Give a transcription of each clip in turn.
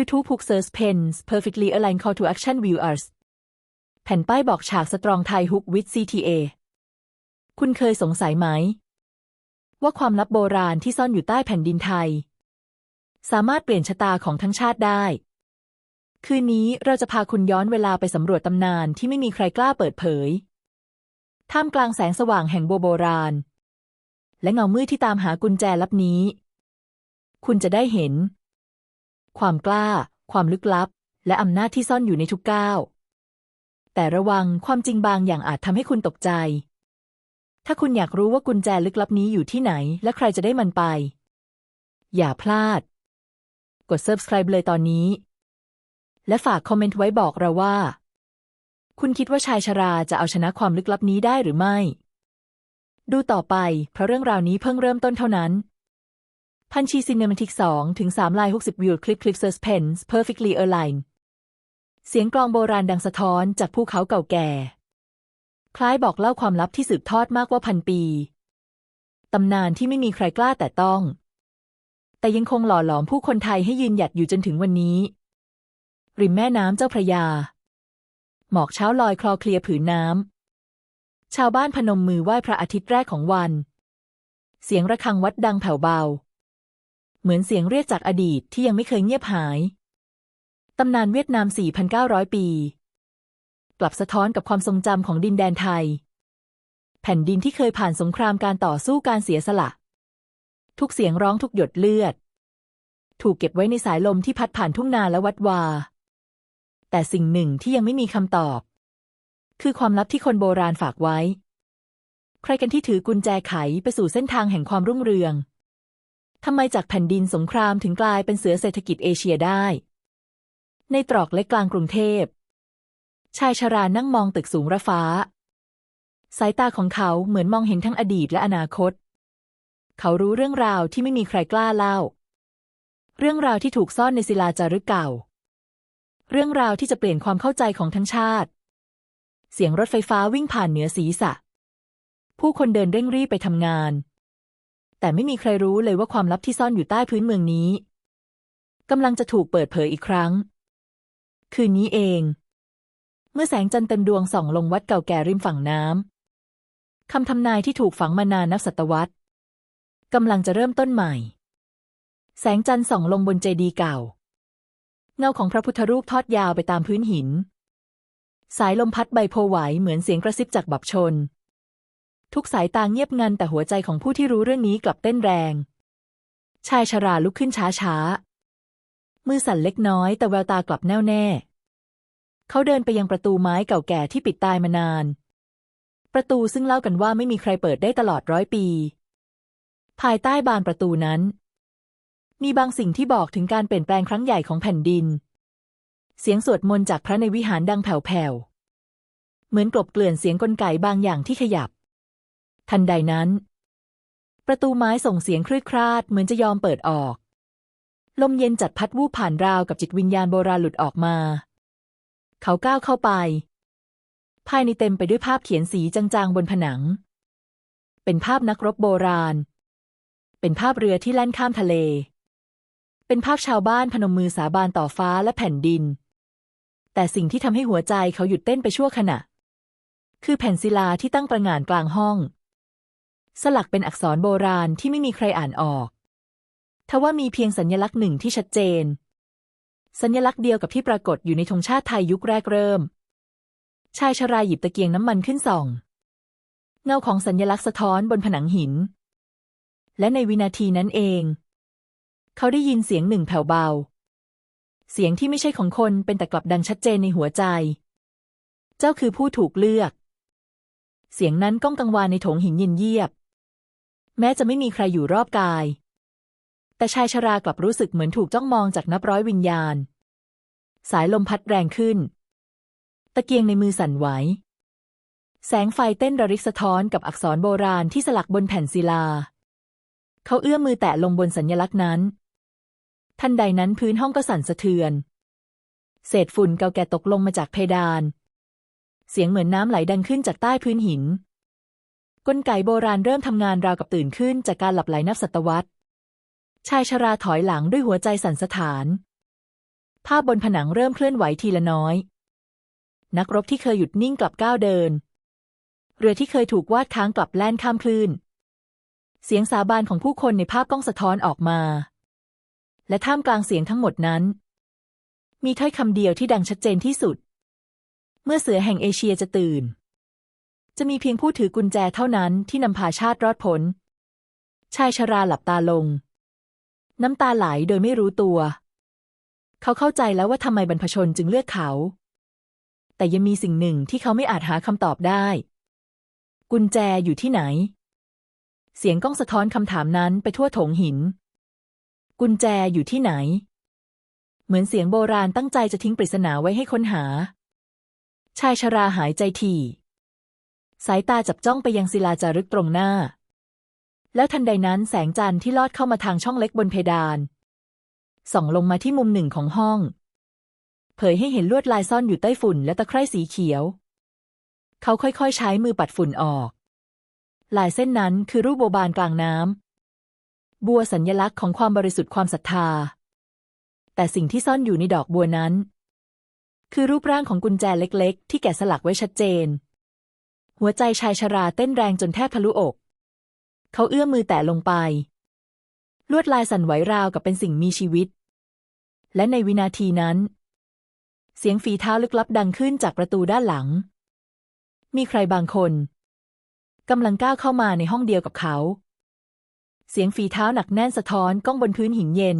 YouTube Hook Search Pens Perfectly Aligned Call to Action Viewers แผ่นป้ายบอกฉากสตรองไทย Hook with CTA คุณเคยสงสัยไหม ว่าความลับโบราณที่ซ่อนอยู่ใต้แผ่นดินไทย สามารถเปลี่ยนชะตาของทั้งชาติได้ คืนนี้เราจะพาคุณย้อนเวลาไปสำรวจตำนานที่ไม่มีใครกล้าเปิดเผย ท่ามกลางแสงสว่างแห่งโบโบราณ และเงามืดที่ตามหากุญแจลับนี้ คุณจะได้เห็น ความกล้า ความลึกลับ และอำนาจที่ซ่อนอยู่ในทุกก้าว แต่ระวังความจริงบางอย่างอาจทำให้คุณตกใจ ถ้าคุณอยากรู้ว่ากุญแจลึกลับนี้อยู่ที่ไหน และใครจะได้มันไป อย่าพลาด กด subscribe เลยตอนนี้ และฝากคอมเมนต์ไว้บอกเราว่า คุณคิดว่าชายชราจะเอาชนะความลึกลับนี้ได้หรือไม่ ดูต่อไปเพราะเรื่องราวนี้เพิ่งเริ่มต้นเท่านั้น พันชีซินเนมาติก2ถึง3ลาย 60 วิวคลิปคลิป suspense perfectly aligned เสียงกลองโบราณดังสะท้อนจากภูเขาเก่าแก่ คล้ายบอกเล่าความลับที่สืบทอดมากกว่าพันปี ตำนานที่ไม่มีใครกล้าแต่ต้อง แต่ยังคงหล่อหลอมผู้คนไทยให้ยืนหยัดอยู่จนถึงวันนี้ ริมแม่น้ำเจ้าพระยา หมอกเช้าลอยคลอเคลียผืนน้ำ ชาวบ้านพนมมือไหว้พระอาทิตย์แรกของวัน เสียงระฆังวัดดังแผ่วเบา เหมือนเสียงเรียกจากอดีตที่ยังไม่เคยเงียบหาย ตำนานเวียดนาม 4,900 ปี กลับสะท้อนกับความทรงจำของดินแดนไทย แผ่นดินที่เคยผ่านสงครามการต่อสู้การเสียสละ ทุกเสียงร้องทุกหยดเลือด ถูกเก็บไว้ในสายลมที่พัดผ่านทุ่งนาและวัดวา แต่สิ่งหนึ่งที่ยังไม่มีคำตอบ คือความลับที่คนโบราณฝากไว้ ใครกันที่ถือกุญแจไขไปสู่เส้นทางแห่งความรุ่งเรือง ทำไมจากแผ่นดินสงครามถึงกลายเป็นเสือเศรษฐกิจเอเชียได้ ในตรอกเล็กกลางกรุงเทพ ชายชรานั่งมองตึกสูงระฟ้า สายตาของเขาเหมือนมองเห็นทั้งอดีตและอนาคต เขารู้เรื่องราวที่ไม่มีใครกล้าเล่า เรื่องราวที่ถูกซ่อนในศิลาจารึกเก่า เรื่องราวที่จะเปลี่ยนความเข้าใจของทั้งชาติ เสียงรถไฟฟ้าวิ่งผ่านเหนือศีรษะ ผู้คนเดินเร่งรีบไปทำงาน แต่ไม่มีใครรู้เลยว่าความลับที่ซ่อนอยู่ใต้พื้นเมืองนี้กำลังจะถูกเปิดเผยอีกครั้ง คืนนี้เอง เมื่อแสงจันทร์เต็มดวงส่องลงวัดเก่าแก่ริมฝั่งน้ำคำทำนายที่ถูกฝังมานานนับศตวรรษกำลังจะเริ่มต้นใหม่ แสงจันทร์ส่องลงบนเจดีย์เก่า เงาของพระพุทธรูปทอดยาวไปตามพื้นหิน สายลมพัดใบโพไหวเหมือนเสียงกระซิบจากบับชน ทุกสายตาเงียบงันแต่หัวใจของผู้ที่รู้เรื่องนี้กลับเต้นแรง ชายชราลุกขึ้นช้าช้ามือสั่นเล็กน้อยแต่แววตากลับแน่วแน่ เขาเดินไปยังประตูไม้เก่าแก่ที่ปิดตายมานาน ประตูซึ่งเล่ากันว่าไม่มีใครเปิดได้ตลอดร้อยปี ภายใต้บานประตูนั้น มีบางสิ่งที่บอกถึงการเปลี่ยนแปลงครั้งใหญ่ของแผ่นดิน เสียงสวดมนต์จากพระในวิหารดังแผ่วๆ เหมือนกลบเกลื่อนเสียงกลไกบางอย่างที่ขยับ ทันใดนั้น ประตูไม้ส่งเสียงคลืดคลาดเหมือนจะยอมเปิดออก ลมเย็นจัดพัดวูบผ่านราวกับจิตวิญญาณโบราณหลุดออกมา เขาก้าวเข้าไป ภายในเต็มไปด้วยภาพเขียนสีจางๆบนผนัง เป็นภาพนักรบโบราณ เป็นภาพเรือที่แล่นข้ามทะเล เป็นภาพชาวบ้านพนมมือสาบานต่อฟ้าและแผ่นดิน แต่สิ่งที่ทำให้หัวใจเขาหยุดเต้นไปชั่วขณะคือแผ่นศิลาที่ตั้งประหง่านกลางห้อง สลักเป็นอักษรโบราณที่ไม่มีใครอ่านออกทว่ามีเพียงสัญลักษณ์หนึ่งที่ชัดเจน สัญลักษณ์เดียวกับที่ปรากฏอยู่ในธงชาติไทยยุคแรกเริ่ม ชายชราหยิบตะเกียงน้ำมันขึ้นส่อง เงาของสัญลักษณ์สะท้อนบนผนังหิน และในวินาทีนั้นเอง เขาได้ยินเสียงหนึ่งแผ่วเบา เสียงที่ไม่ใช่ของคนเป็นแต่กลับดังชัดเจนในหัวใจ เจ้าคือผู้ถูกเลือก เสียงนั้นก้องกังวานในโถงหินเย็นเยียบ แม้จะไม่มีใครอยู่รอบกาย แต่ชายชรากลับรู้สึกเหมือนถูกจ้องมองจากนับร้อยวิญญาณ สายลมพัดแรงขึ้น ตะเกียงในมือสั่นไหว แสงไฟเต้นระริกสะท้อนกับอักษรโบราณที่สลักบนแผ่นศิลา เขาเอื้อมมือแตะลงบนสัญลักษณ์นั้น ทันใดนั้นพื้นห้องก็สั่นสะเทือน เศษฝุ่นเก่าแก่ตกลงมาจากเพดาน เสียงเหมือนน้ำไหลดังขึ้นจากใต้พื้นหิน กลไกโบราณเริ่มทำงานราวกับตื่นขึ้นจากการหลับไหลนับศตวรรษ ชายชราถอยหลังด้วยหัวใจสั่นสะท้าน ภาพบนผนังเริ่มเคลื่อนไหวทีละน้อย นักรบที่เคยหยุดนิ่งกลับก้าวเดิน เรือที่เคยถูกวาดค้างกลับแล่นข้ามคลื่น เสียงสาบานของผู้คนในภาพกล้องสะท้อนออกมา และท่ามกลางเสียงทั้งหมดนั้น มีถ้อยคำเดียวที่ดังชัดเจนที่สุด เมื่อเสือแห่งเอเชียจะตื่น จะมีเพียงผู้ถือกุญแจเท่านั้นที่นำพาชาติรอดพ้นชายชราหลับตาลง น้ำตาไหลโดยไม่รู้ตัว เขาเข้าใจแล้วว่าทำไมบรรพชนจึงเลือกเขา แต่ยังมีสิ่งหนึ่งที่เขาไม่อาจหาคำตอบได้ กุญแจอยู่ที่ไหน เสียงก้องสะท้อนคำถามนั้นไปทั่วโถงหิน กุญแจอยู่ที่ไหน เหมือนเสียงโบราณตั้งใจจะทิ้งปริศนาไว้ให้ค้นหา ชายชราหายใจถี่ สายตาจับจ้องไปยังศิลาจารึกตรงหน้า แล้วทันใดนั้นแสงจันทร์ที่ลอดเข้ามาทางช่องเล็กบนเพดาน ส่องลงมาที่มุมหนึ่งของห้อง เผยให้เห็นลวดลายซ่อนอยู่ใต้ฝุ่นและตะไคร่สีเขียว เขาค่อยๆ ใช้มือปัดฝุ่นออก ลายเส้นนั้นคือรูปโบบานกลางน้ำบัวสัญญลักษณ์ของความบริสุทธิ์ความศรัทธา แต่สิ่งที่ซ่อนอยู่ในดอกบัวนั้น คือรูปร่างของกุญแจเล็ก ๆ ที่แกะสลักไว้ชัดเจน หัวใจชายชราเต้นแรงจนแทบทะลุอก เขาเอื้อมมือแตะลงไป ลวดลายสั่นไหวราวกับเป็นสิ่งมีชีวิต และในวินาทีนั้น เสียงฝีเท้าลึกลับดังขึ้นจากประตูด้านหลัง มีใครบางคนกำลังก้าวเข้ามาในห้องเดียวกับเขา เสียงฝีเท้าหนักแน่นสะท้อนก้องบนพื้นหินเย็น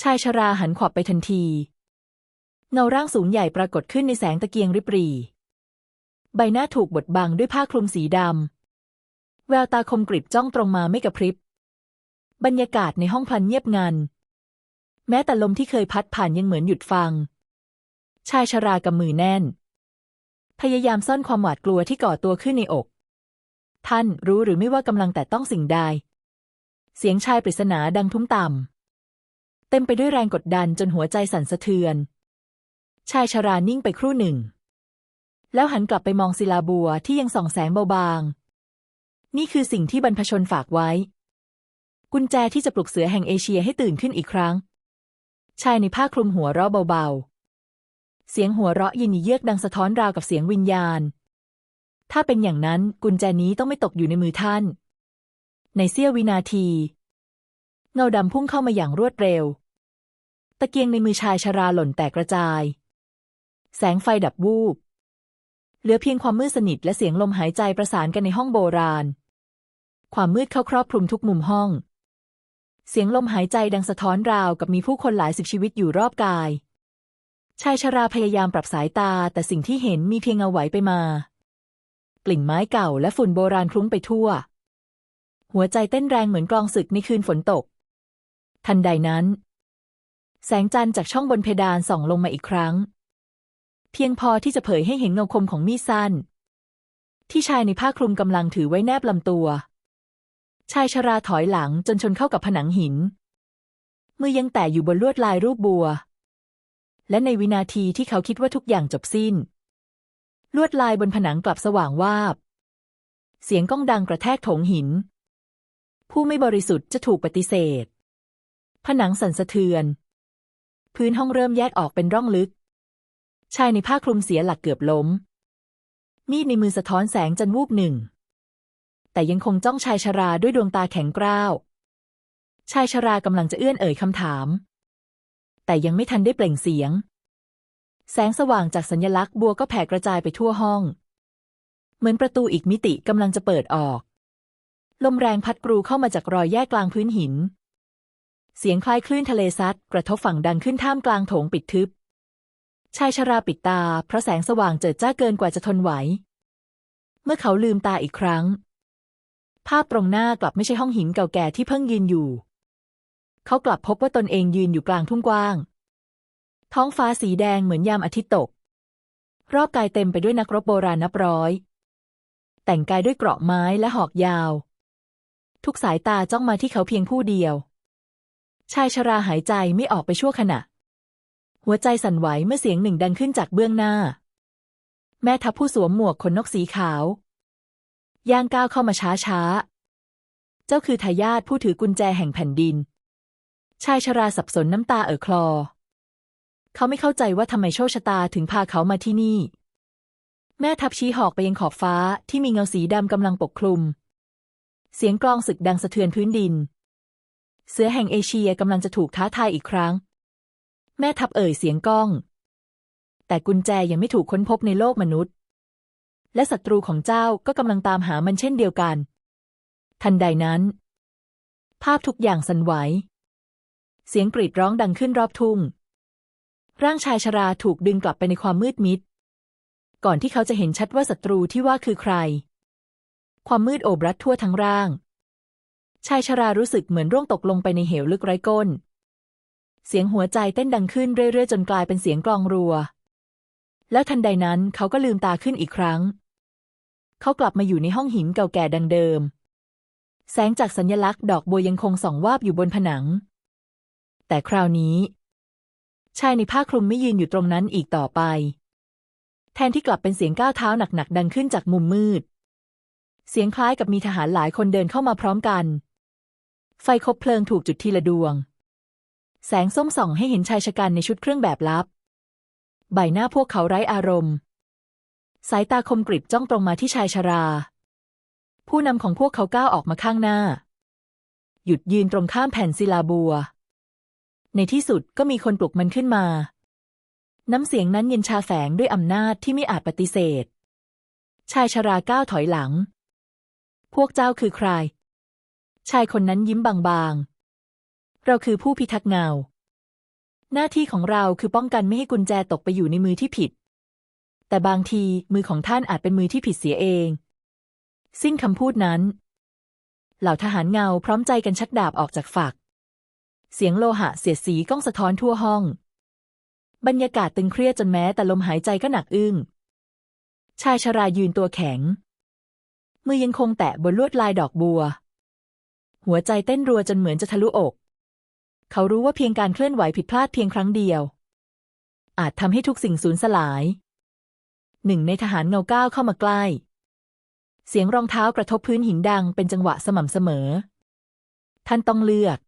ชายชราหันขวับไปทันที เงาร่างสูงใหญ่ปรากฏขึ้นในแสงตะเกียงริบหรี่ ใบหน้าถูกบดบังด้วยผ้าคลุมสีดำ แววตาคมกริบจ้องตรงมาไม่กระพริบ บรรยากาศในห้องพลันเงียบงัน แม้แต่ลมที่เคยพัดผ่านยังเหมือนหยุดฟัง ชายชรากำมือแน่น พยายามซ่อนความหวาดกลัวที่ก่อตัวขึ้นในอก ท่านรู้หรือไม่ว่ากำลังแต่ต้องสิ่งใด เสียงชายปริศนาดังทุ้มต่ำ เต็มไปด้วยแรงกดดันจนหัวใจสั่นสะเทือน ชายชรานิ่งไปครู่หนึ่ง แล้วหันกลับไปมองศิลาบัวที่ยังส่องแสงเบาบาง นี่คือสิ่งที่บรรพชนฝากไว้ กุญแจที่จะปลุกเสือแห่งเอเชียให้ตื่นขึ้นอีกครั้ง ชายในผ้าคลุมหัวเราะเบาๆ เสียงหัวเราะยินยเยือกดังสะท้อนราวกับเสียงวิญญาณ ถ้าเป็นอย่างนั้นกุญแจนี้ต้องไม่ตกอยู่ในมือท่าน ในเสี้ยววินาที เงาดำพุ่งเข้ามาอย่างรวดเร็ว ตะเกียงในมือชายชราหล่นแตกกระจาย แสงไฟดับวูบ เหลือเพียงความมืดสนิทและเสียงลมหายใจประสานกันในห้องโบราณ ความมืดเข้าครอบคลุมทุกมุมห้อง เสียงลมหายใจดังสะท้อนราวกับมีผู้คนหลายสิบชีวิตอยู่รอบกาย ชายชราพยายามปรับสายตาแต่สิ่งที่เห็นมีเพียงเงาไหวไปมา กลิ่นไม้เก่าและฝุ่นโบราณคลุ้งไปทั่ว หัวใจเต้นแรงเหมือนกลองศึกในคืนฝนตก ทันใดนั้น แสงจันทร์จากช่องบนเพดานส่องลงมาอีกครั้ง เพียงพอที่จะเผยให้เห็นเงาคมของมีดสั้น ที่ชายในผ้าคลุมกำลังถือไว้แนบลำตัว ชายชราถอยหลังจนชนเข้ากับผนังหิน มือยังแตะอยู่บนลวดลายรูปบัว และในวินาทีที่เขาคิดว่าทุกอย่างจบสิ้น ลวดลายบนผนังกลับสว่างวาบ เสียงก้องดังกระแทกโถงหิน ผู้ไม่บริสุทธิ์จะถูกปฏิเสธ ผนังสั่นสะเทือน พื้นห้องเริ่มแยกออกเป็นร่องลึก ชายในผ้าคลุมเสียหลักเกือบล้ม มีดในมือสะท้อนแสงจันวูบหนึ่ง แต่ยังคงจ้องชายชราด้วยดวงตาแข็งกร้าว ชายชรากำลังจะเอื้อนเอ่ยคำถาม แต่ยังไม่ทันได้เปล่งเสียง แสงสว่างจากสัญลักษณ์บัวก็แผ่กระจายไปทั่วห้อง เหมือนประตูอีกมิติกำลังจะเปิดออก ลมแรงพัดกรูเข้ามาจากรอยแยกกลางพื้นหิน เสียงคล้ายคลื่นทะเลซัดกระทบฝั่งดังขึ้นท่ามกลางโถงปิดทึบ ชายชราปิดตา เพราะแสงสว่างเจิดจ้าเกินกว่าจะทนไหว เมื่อเขาลืมตาอีกครั้ง ภาพตรงหน้ากลับไม่ใช่ห้องหินเก่าแก่ที่เพิ่งยืนอยู่ เขากลับพบว่าตนเองยืนอยู่กลางทุ่งกว้าง ท้องฟ้าสีแดงเหมือนยามอาทิตย์ตก รอบกายเต็มไปด้วยนักรบโบราณนับร้อย แต่งกายด้วยเกราะไม้และหอกยาว ทุกสายตาจ้องมาที่เขาเพียงผู้เดียว ชายชราหายใจไม่ออกไปชั่วขณะ หัวใจสั่นไหวเมื่อเสียงหนึ่งดังขึ้นจากเบื้องหน้า แม่ทัพผู้สวมหมวกขนนกสีขาว ย่างก้าวเข้ามาช้าช้าๆเจ้าคือทายาทผู้ถือกุญแจแห่งแผ่นดิน ชายชราสับสนน้ำตาเอ่อคลอ เขาไม่เข้าใจว่าทำไมโชคชะตาถึงพาเขามาที่นี่ แม่ทัพชี้หอกไปยังขอบฟ้าที่มีเงาสีดำกำลังปกคลุม เสียงกลองศึกดังสะเทือนพื้นดิน เสือแห่งเอเชียกำลังจะถูกท้าทายอีกครั้ง แม่ทัพเอ่ยเสียงก้อง แต่กุญแจยังไม่ถูกค้นพบในโลกมนุษย์ และศัตรูของเจ้าก็กำลังตามหามันเช่นเดียวกัน ทันใดนั้น ภาพทุกอย่างสั่นไหว เสียงกรีดร้องดังขึ้นรอบทุ่ง ร่างชายชราถูกดึงกลับไปในความมืดมิด ก่อนที่เขาจะเห็นชัดว่าศัตรูที่ว่าคือใคร ความมืดโอบรัดทั่วทั้งร่าง ชายชรารู้สึกเหมือนร่วงตกลงไปในเหวลึกไร้ก้น เสียงหัวใจเต้นดังขึ้นเรื่อยๆ จนกลายเป็นเสียงกลองรัว แล้วทันใดนั้นเขาก็ลืมตาขึ้นอีกครั้ง เขากลับมาอยู่ในห้องหินเก่าแก่ดังเดิม แสงจากสัญลักษณ์ดอกบัวยังคงส่องวาบอยู่บนผนัง แต่คราวนี้ ชายในผ้าคลุมไม่ยืนอยู่ตรงนั้นอีกต่อไป แทนที่กลับเป็นเสียงก้าวเท้าหนักๆดังขึ้นจากมุมมืด เสียงคล้ายกับมีทหารหลายคนเดินเข้ามาพร้อมกัน ไฟคบเพลิงถูกจุดทีละดวง แสงส้มส่องให้เห็นชายชะกันในชุดเครื่องแบบลับ ใบหน้าพวกเขาไร้อารมณ์ สายตาคมกริบจ้องตรงมาที่ชายชรา ผู้นำของพวกเขาก้าวออกมาข้างหน้า หยุดยืนตรงข้ามแผ่นศิลาบัว ในที่สุดก็มีคนปลุกมันขึ้นมา น้ำเสียงนั้นเย็นชาแฝงด้วยอำนาจที่ไม่อาจปฏิเสธ ชายชราก้าวถอยหลัง พวกเจ้าคือใคร ชายคนนั้นยิ้มบางๆ เราคือผู้พิทักษ์เงา หน้าที่ของเราคือป้องกันไม่ให้กุญแจตกไปอยู่ในมือที่ผิด แต่บางทีมือของท่านอาจเป็นมือที่ผิดเสียเอง สิ้นคำพูดนั้น เหล่าทหารเงาพร้อมใจกันชักดาบออกจากฝัก เสียงโลหะเสียดสีก้องสะท้อนทั่วห้อง บรรยากาศตึงเครียดจนแม้แต่ลมหายใจก็หนักอึ้ง ชายชรายืนตัวแข็ง มือยังคงแตะบนลวดลายดอกบัว หัวใจเต้นรัวจนเหมือนจะทะลุอก เขารู้ว่าเพียงการเคลื่อนไหวผิดพลาดเพียงครั้งเดียว อาจทำให้ทุกสิ่งสูญสลาย หนึ่งในทหารเงาก้าวเข้ามาใกล้ เสียงรองเท้ากระทบพื้นหินดังเป็นจังหวะสม่ำเสมอ ท่านต้องเลือก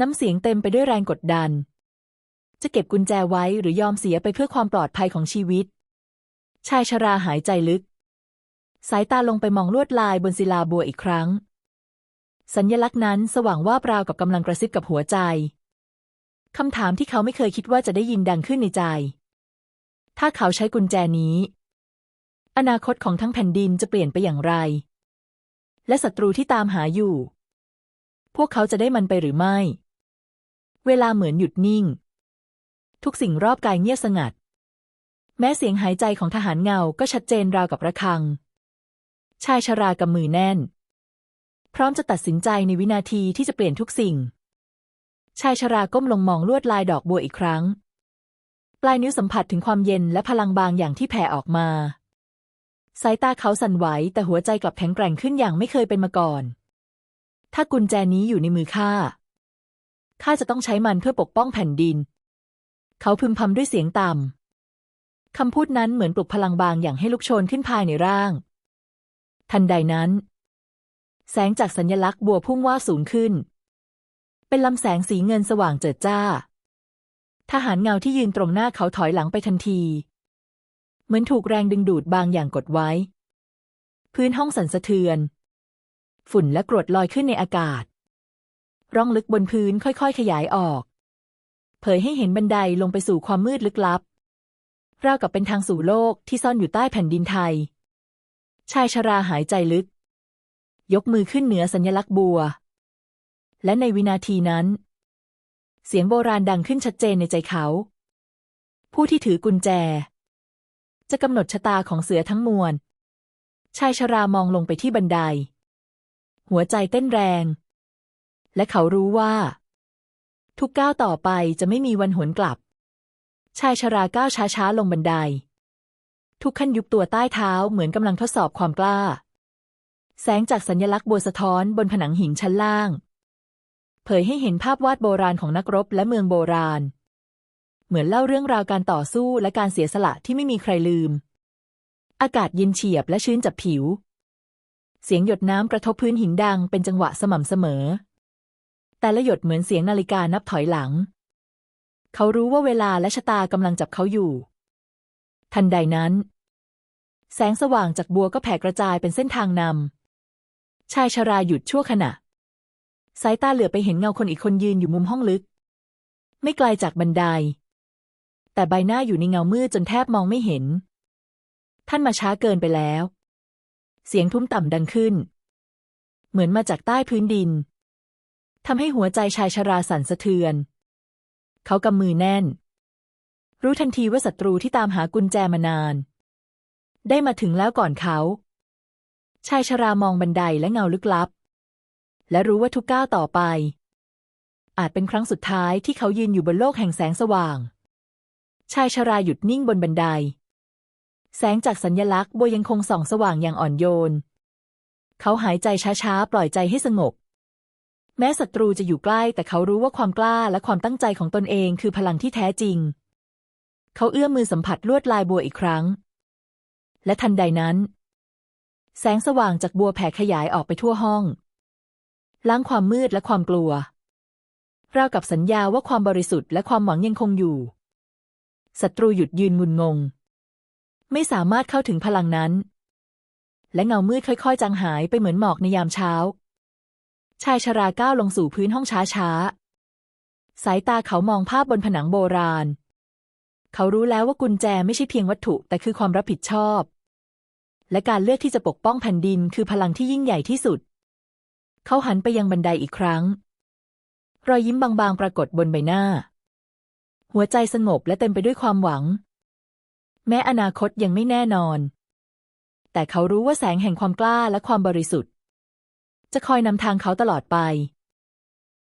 น้ำเสียงเต็มไปด้วยแรงกดดัน จะเก็บกุญแจไว้หรือยอมเสียไปเพื่อความปลอดภัยของชีวิต ชายชราหายใจลึก สายตาลงไปมองลวดลายบนศิลาบัวอีกครั้ง สัญญลักษณ์นั้นสว่างว่าบราวกับกำลังกระซิบกับหัวใจ คำถามที่เขาไม่เคยคิดว่าจะได้ยินดังขึ้นในใจ ถ้าเขาใช้กุญแจนี้ อนาคตของทั้งแผ่นดินจะเปลี่ยนไปอย่างไร และศัตรูที่ตามหาอยู่ พวกเขาจะได้มันไปหรือไม่ เวลาเหมือนหยุดนิ่ง ทุกสิ่งรอบกายเงียบสงัด แม้เสียงหายใจของทหารเงาก็ชัดเจนราวกับระฆัง ชายชรากำมือแน่น พร้อมจะตัดสินใจในวินาทีที่จะเปลี่ยนทุกสิ่ง ชายชราก้มลงมองลวดลายดอกบัวอีกครั้ง ปลายนิ้วสัมผัสถึงความเย็นและพลังบางอย่างที่แผ่ออกมา สายตาเขาสั่นไหวแต่หัวใจกลับแข็งแกร่งขึ้นอย่างไม่เคยเป็นมาก่อน ถ้ากุญแจนี้อยู่ในมือข้าข้าจะต้องใช้มันเพื่อปกป้องแผ่นดิน เขาพึมพำด้วยเสียงต่ำคำพูดนั้นเหมือนปลุกพลังบางอย่างให้ลุกโชนขึ้นภายในร่าง ทันใดนั้น แสงจากสัญลักษณ์บัวพุ่งว่าสูงขึ้น เป็นลำแสงสีเงินสว่างเจิดจ้า ทหารเงาที่ยืนตรงหน้าเขาถอยหลังไปทันที เหมือนถูกแรงดึงดูดบางอย่างกดไว้ พื้นห้องสั่นสะเทือน ฝุ่นและกรวดลอยขึ้นในอากาศ ร่องลึกบนพื้นค่อยๆ ขยายออก เผยให้เห็นบันไดลงไปสู่ความมืดลึกลับราวกับเป็นทางสู่โลกที่ซ่อนอยู่ใต้แผ่นดินไทย ชายชราหายใจลึก ยกมือขึ้นเหนือสัญลักษณ์บัว และในวินาทีนั้น เสียงโบราณดังขึ้นชัดเจนในใจเขา ผู้ที่ถือกุญแจ จะกำหนดชะตาของเสือทั้งมวล ชายชรามองลงไปที่บันได หัวใจเต้นแรง และเขารู้ว่า ทุกก้าวต่อไปจะไม่มีวันหวนกลับ ชายชราก้าวช้าๆลงบันได ทุกขั้นยุบตัวใต้เท้าเหมือนกำลังทดสอบความกล้า แสงจากสัญลักษณ์บัวสะท้อนบนผนังหินชั้นล่าง เผยให้เห็นภาพวาดโบราณของนักรบและเมืองโบราณ เหมือนเล่าเรื่องราวการต่อสู้และการเสียสละที่ไม่มีใครลืม อากาศเย็นเฉียบและชื้นจับผิว เสียงหยดน้ำกระทบพื้นหินดังเป็นจังหวะสม่ำเสมอ แต่ละหยดเหมือนเสียงนาฬิกานับถอยหลัง เขารู้ว่าเวลาและชะตากำลังจับเขาอยู่ ทันใดนั้น แสงสว่างจากบัวก็แผ่กระจายเป็นเส้นทางนำ ชายชราหยุดชั่วขณะ สายตาเหลือไปเห็นเงาคนอีกคนยืนอยู่มุมห้องลึก ไม่ไกลจากบันได แต่ใบหน้าอยู่ในเงามืดจนแทบมองไม่เห็น ท่านมาช้าเกินไปแล้ว เสียงทุ้มต่ำดังขึ้น เหมือนมาจากใต้พื้นดินทำให้หัวใจชายชราสั่นสะเทือน เขากำมือแน่น รู้ทันทีว่าศัตรูที่ตามหากุญแจมานาน ได้มาถึงแล้วก่อนเขา ชายชรามองบันไดและเงาลึกลับ และรู้ว่าทุกก้าวต่อไป อาจเป็นครั้งสุดท้ายที่เขายืนอยู่บนโลกแห่งแสงสว่าง ชายชราหยุดนิ่งบนบันได แสงจากสัญญลักษณ์บวยังคงส่องสว่างอย่างอ่อนโยน เขาหายใจช้าๆ ปล่อยใจให้สงบ แม้ศัตรูจะอยู่ใกล้ แต่เขารู้ว่าความกล้าและความตั้งใจของตนเองคือพลังที่แท้จริง เขาเอื้อมมือสัมผัสลวดลายบัวอีกครั้ง และทันใดนั้น แสงสว่างจากบัวแผ่ขยายออกไปทั่วห้อง ล้างความมืดและความกลัว ราวกับสัญญาว่าความบริสุทธิ์และความหวังยังคงอยู่ศัตรูหยุดยืนงุนงง ไม่สามารถเข้าถึงพลังนั้น และเงามืดค่อยๆ จางหายไปเหมือนหมอกในยามเช้า ชายชราก้าวลงสู่พื้นห้องช้าๆ สายตาเขามองภาพบนผนังโบราณ เขารู้แล้วว่ากุญแจไม่ใช่เพียงวัตถุแต่คือความรับผิดชอบ และการเลือกที่จะปกป้องแผ่นดินคือพลังที่ยิ่งใหญ่ที่สุด เขาหันไปยังบันไดอีกครั้ง รอยยิ้มบางๆ ปรากฏบนใบหน้า หัวใจสงบและเต็มไปด้วยความหวัง แม้อนาคตยังไม่แน่นอน แต่เขารู้ว่าแสงแห่งความกล้าและความบริสุทธิ์ จะคอยนำทางเขาตลอดไป